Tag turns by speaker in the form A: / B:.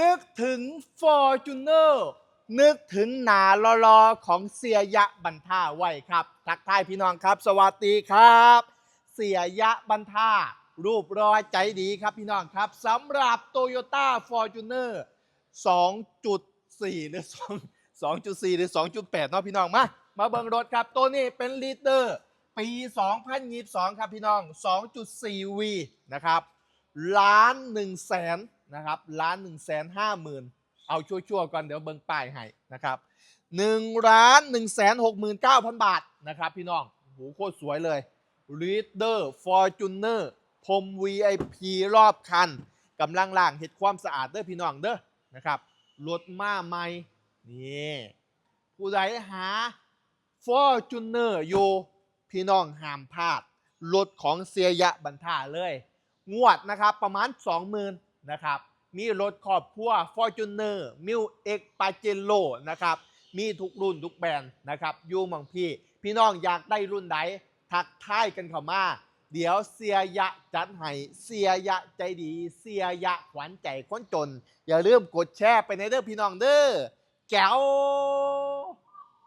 A: นึกถึง f o r t u n e r นึกถึงหนาลอๆของเสียยะบันท่าไว้ครับทักทายพี่น้องครับ สวัสดีครับ เสียยะบันท่ารูปรอยใจดีครับพี่น้องครับสำหรับ Toyota Fortuner 2.4 หรือ 2 2.4 หรือ 2.8 เนาะพี่น้องมา มาเบิ่งรถครับ ตัวนี้เป็นลีเดอร์ ปี 2022 ครับพี่น้อง 2.4V นะครับล้าน1แสน นะครับล้าน1แสน5หมื่นเอาชั่วๆก่อนเดี๋ยวเบิ่งป้ายให้นะครับ1ล้าน1แสน6หมื่น9พันบาทนะครับพี่น้องโหโคตรสวยเลย Reader Fortuner พรม VIP รอบคันกำลังล่างเห็ดความสะอาดเด้อพี่น้องเด้อนะครับรถมาใหม่นี่ผู้ใดหา Fortuner อยู่พี่น้องห้ามพลาดรถของเสียยะบันท่าเลย งวดนะครับประมาณ 20,000 นะครับ มีรถครอบครัว Fortuner m i l X p a j e r o นะครับ มีทุกรุ่นทุกแบรนด์นะครับอยู่มองพี่ พี่น้องอยากได้รุ่นใดทักทายกันเข้ามา เดี๋ยวเสียยะจัดให้เสียยะใจดี เสียยะขวัญใจคนจน อย่าลืมกดแชร์ไปในเด้อพี่น้องเด้อแก้ว